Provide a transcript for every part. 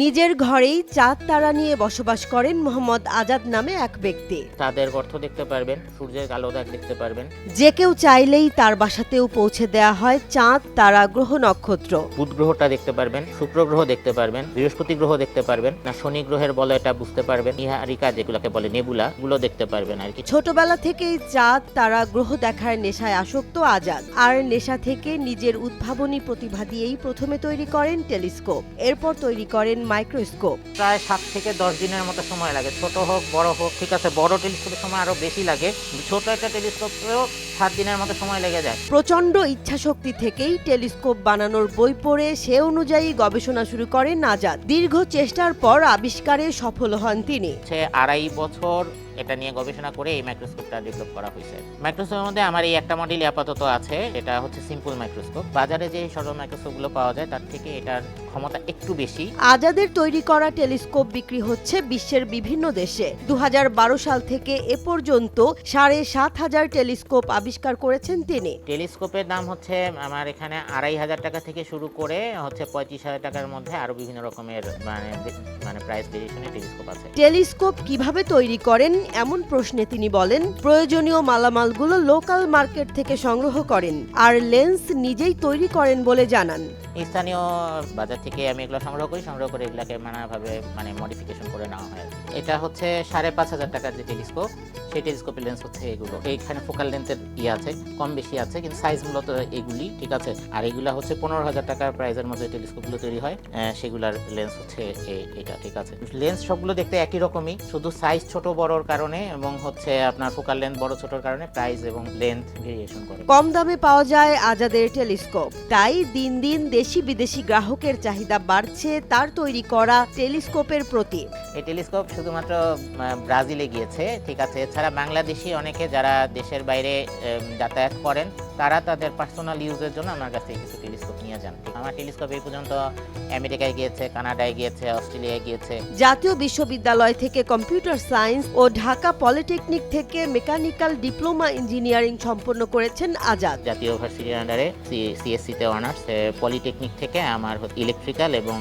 নিজের ঘরেই চাঁদ তারা নিয়ে বসবাস করেন মোহাম্মদ আজাদ নামে এক ব্যক্তি। তাদের অর্থ দেখতে পারবেন সূর্যের কালো দাগ দেখতে পারবেন। যে কেউ চাইলেই তার বাসাতেও পৌঁছে দেয়া হয় চাঁদ তারা গ্রহ নক্ষত্র। বুধ গ্রহটা দেখতে পারবেন শুক্র গ্রহ দেখতে পারবেন বৃহস্পতি গ্রহ দেখতে পারবেন না শনি গ্রহের বলয়টা বুঝতে পারবেন ইহারিকা যেগুলোকে বলে নেবুলা গুলো দেখতে পারবেন আর কি। ছোটবেলা থেকেই চাঁদ তারা গ্রহ দেখার নেশায় আসক্ত আজাদ। আর নেশা থেকে নিজের উদ্ভাবনী প্রতিভা দিয়েই প্রথমে তৈরি করেন টেলিস্কোপ। এরপর তৈরি করেন মাইক্রোস্কোপ। প্রায় সাত থেকে দশ দিনের মতো সময় লাগে। ছোট হোক বড় হোক ঠিক আছে বড় টেলিস্কোপের সময় আরও বেশি লাগে। ছোট একটা টেলিস্কোপেও সাত দিনের মতো সময় লেগে যায়। প্রচণ্ড ইচ্ছাশক্তি থেকেই টেলিস্কোপ বানানোর বই পড়ে সে অনুযায়ী গবেষণা শুরু করেন নাজাদ। দীর্ঘ চেষ্টার পর আবিষ্কারে সফল হন তিনি। সে আড়াই বছর এটা নিয়ে গবেষণা করে এই মাইক্রোস্কোপটা ডেভেলপ করা হয়েছে। মাইক্রোস্কোপের মধ্যে আমার এই একটা মডেল আপাতত আছে এটা হচ্ছে সিম্পল মাইক্রোস্কোপ বাজারে যে সরল মাইক্রোস্কোপগুলো পাওয়া যায় তার থেকে এটার ক্ষমতা একটু বেশি। আজাদের তৈরি করা টেলিস্কোপ বিক্রি হচ্ছে বিশ্বের বিভিন্ন দেশে। দু হাজার বারো সাল থেকে এ পর্যন্ত সাড়ে সাত হাজার টেলিস্কোপ আবিষ্কার করেছেন তিনি। টেলিস্কোপের দাম হচ্ছে আমার এখানে আড়াই হাজার টাকা থেকে শুরু করে হচ্ছে পঁয়ত্রিশ হাজার টাকার মধ্যে আরও বিভিন্ন রকমের মানে মানে প্রাইস ভেরিয়েশনের টেলিস্কোপ আছে। টেলিস্কোপ কীভাবে তৈরি করেন এমন প্রশ্নে তিনি বলেন, প্রয়োজনীয় মালামালগুলো লোকাল মার্কেট থেকে সংগ্রহ করেন আর লেন্স নিজেই তৈরি করেন বলে জানান। স্থানীয় বাজার থেকে আমি এগুলো সংগ্রহ করি, সংগ্রহ করে এগুলাকে নানাভাবে মানে মডিফিকেশন করে নেওয়া হয়। এটা হচ্ছে সাড়ে পাঁচ হাজার টাকার যে টেলিস্কোপ সেই টেলিস্কোপের লেন্স হচ্ছে এগুলো। এইখানে ফোকাল লেন্সের ইয়ে আছে কম বেশি আছে কিন্তু সাইজ মূলত এগুলি ঠিক আছে? আর এগুলা হচ্ছে পনেরো হাজার টাকার প্রাইসের মধ্যে টেলিস্কোপগুলো তৈরি হয়। সেগুলার লেন্স হচ্ছে এটা ঠিক আছে? লেন্স সবগুলো দেখতে একই রকমই শুধু সাইজ ছোট বড়র কারণে এবং হচ্ছে আপনার ফোকাল লেন্থ বড় ছোটর কারণে প্রাইস এবং লেন্থ ভেরিয়েশন করে। কম দামে পাওয়া যায় আজাদের টেলিস্কোপ। তাই দিন দিন দেশি বিদেশি গ্রাহকের চাহিদা বাড়ছে তার তৈরি করা টেলিস্কোপের প্রতি এই টেলিস্কোপ শুধুমাত্র ব্রাজিলে গিয়েছে ঠিক আছে? এছাড়া বাংলাদেশি, অনেকে যারা দেশের বাইরে যাতায়াত করেন, তারা তাদের পার্সোনাল ইউজের জন্য আমার কাছে কিছু টেলিস্কোপ নিয়ে যান। আমার টেলিস্কোপ এই পর্যন্ত আমেরিকায় গিয়েছে কানাডায় গিয়েছে অস্ট্রেলিয়ায় গিয়েছে। জাতীয় বিশ্ববিদ্যালয় থেকে কম্পিউটার সায়েন্স ও ঢাকা পলিটেকনিক থেকে মেকানিক্যাল ডিপ্লোমা ইঞ্জিনিয়ারিং সম্পন্ন করেছেন আজাদ। জাতীয় ভার্সিটির আন্ডারে সিএসসিতে অনার্স পলিটেকনিক থেকে আমার ইলেকট্রিক্যাল এবং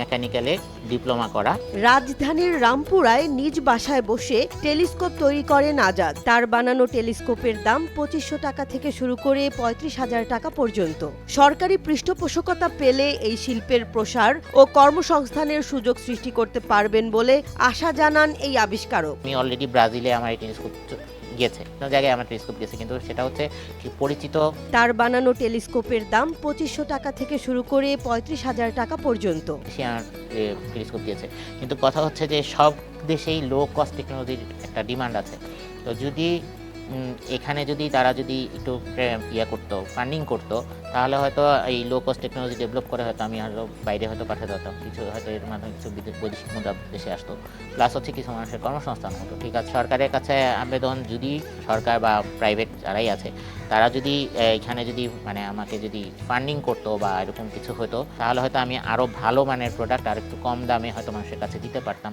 মেকানিক্যালে ডিপ্লোমা করা। রাজধানীর রামপুরায় নিজ বাসায় বসে টেলিস্কোপ তৈরি করেন আজাদ। তার বানানো টেলিস্কোপের দাম পঁচিশশো টাকা থেকে শুরু করে পঁয়ত্রিশ হাজার টাকা পর্যন্ত। সরকারি পৃষ্ঠপোষকতা পেলে এই শিল্পের প্রসার ও কর্মসংস্থানের সুযোগ সৃষ্টি করতে পারবেন বলে আশা জানান এই আবিষ্কারক। আমি অলরেডি ব্রাজিলে আমার এই টেলিস্কোপ গিয়েছে কোনো জায়গায় আমার টেলিস্কোপ গেছে কিন্তু সেটা হচ্ছে পরিচিত তার বানানো টেলিস্কোপের দাম পঁচিশশো টাকা থেকে শুরু করে পঁয়ত্রিশ হাজার টাকা পর্যন্ত। সে আমার টেলিস্কোপ দিয়েছে। কিন্তু কথা হচ্ছে যে সব দেশেই লো কস্ট টেকনোলজির একটা ডিমান্ড আছে। তো যদি এখানে যদি তারা যদি একটু ইয়ে করতো ফান্ডিং করতো তাহলে হয়তো এই লো কস্ট টেকনোলজি ডেভেলপ করে হয়তো আমি আরও বাইরে হয়তো পাঠাতে যেতাম কিছু হয়তো এর মাধ্যমে কিছু বিদেশ বৈদেশিক মুদ্রা দেশে আসতো। প্লাস হচ্ছে কিছু মানুষের কর্মসংস্থান হতো। ঠিক আছে, সরকারের কাছে আবেদন যদি সরকার বা প্রাইভেট যারাই আছে, তারা যদি এখানে যদি মানে আমাকে যদি ফান্ডিং করতো বা এরকম কিছু হতো, তাহলে হয়তো আমি আরও ভালো মানের প্রোডাক্ট আর একটু কম দামে হয়তো মানুষের কাছে দিতে পারতাম।